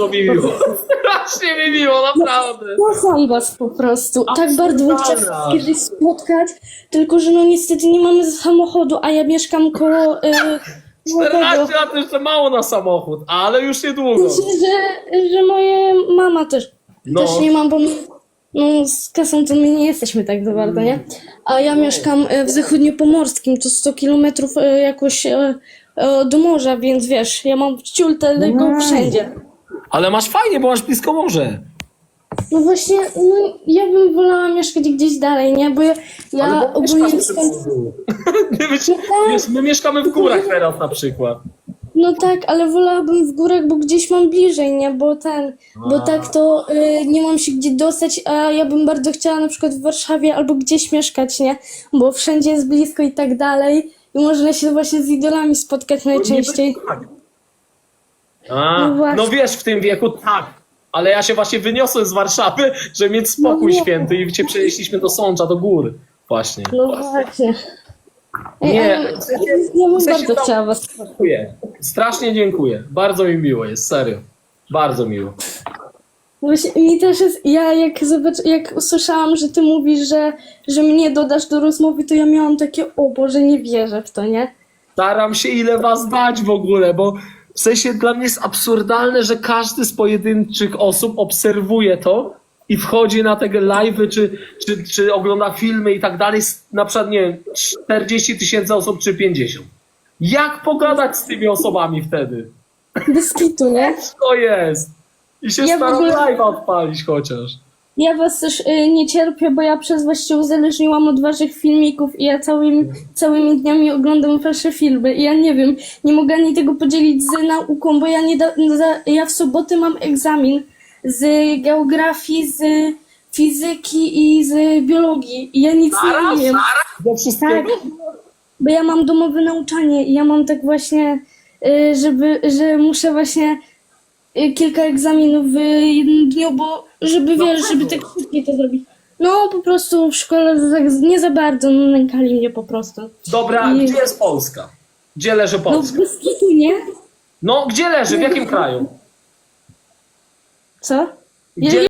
bardzo mi miło. Strasznie mi miło, naprawdę. Kocham was po prostu. Tak bardzo bym chciała kiedyś spotkać, tylko że no niestety nie mamy samochodu, a ja mieszkam koło... Koło tego. 14 lat jeszcze mało na samochód, ale już niedługo. Myślę, że, że moje mama też, No. też nie mam, bo my, no, z kasą to my nie jesteśmy tak za bardzo, nie? A ja mieszkam e, w zachodniopomorskim, to 100 kilometrów e, jakoś e, e, do morza, więc wiesz, ja mam ciul tego wszędzie. Ale masz fajnie, bo masz blisko morze. No właśnie, no, ja bym wolała mieszkać gdzieś dalej, nie? Bo ja, ja Ale bo ogólnie mieszkasz przy mieszkam... morzu. Nie wiesz, wiesz, my mieszkamy w górach teraz na przykład. No tak, ale wolałabym w górach, bo gdzieś mam bliżej, nie? Bo ten, bo tak to y, nie mam się gdzie dostać, a ja bym bardzo chciała na przykład w Warszawie albo gdzieś mieszkać, nie? Bo wszędzie jest blisko i tak dalej. I można się właśnie z idolami spotkać najczęściej. Tak. A, No właśnie. no wiesz, w tym wieku tak. Ale ja się właśnie wyniosłem z Warszawy, żeby mieć spokój No nie. święty i cię przenieśliśmy do Sącza, do gór. Właśnie. No właśnie. Ej, Nie, ale w sensie- ja bym w sensie bardzo tam- chciała was Dziękuję. Strasznie dziękuję. Bardzo mi miło jest, serio. Bardzo miło. Właśnie, mi też jest, ja jak zobacz, jak usłyszałam, że ty mówisz, że, że mnie dodasz do rozmowy, to ja miałam takie, o Boże, nie wierzę w to, nie? Staram się ile was dać w ogóle, bo w sensie dla mnie jest absurdalne, że każdy z pojedynczych osób obserwuje to i wchodzi na te live'y, czy, czy, czy ogląda filmy i tak dalej, na przykład, nie wiem, 40 tysięcy osób czy 50. Jak pogadać z tymi osobami wtedy? Bez kitu, nie? To jest. I się Ja staram ogóle- live'a odpalić chociaż. Ja was też y, nie cierpię, bo ja przez was się uzależniłam od waszych filmików i ja całymi, całymi dniami oglądam wasze filmy. I ja nie wiem, nie mogę ani tego podzielić z nauką, bo ja nie da, za, ja w sobotę mam egzamin z geografii, z fizyki i z biologii. I ja nic nie. Do wszystkiego. Tak, bo ja mam domowe nauczanie i ja mam tak właśnie, y, żeby, że muszę właśnie y, kilka egzaminów w jednym dniu, bo żeby wiesz, żeby tak szybciej to zrobić. No po prostu w szkole tak nie za bardzo no, nękali mnie po prostu. Dobra, I- gdzie jest Polska? Gdzie leży No Polska? bez kitu, nie? No, gdzie leży? W jakim kraju? Co? Gdzie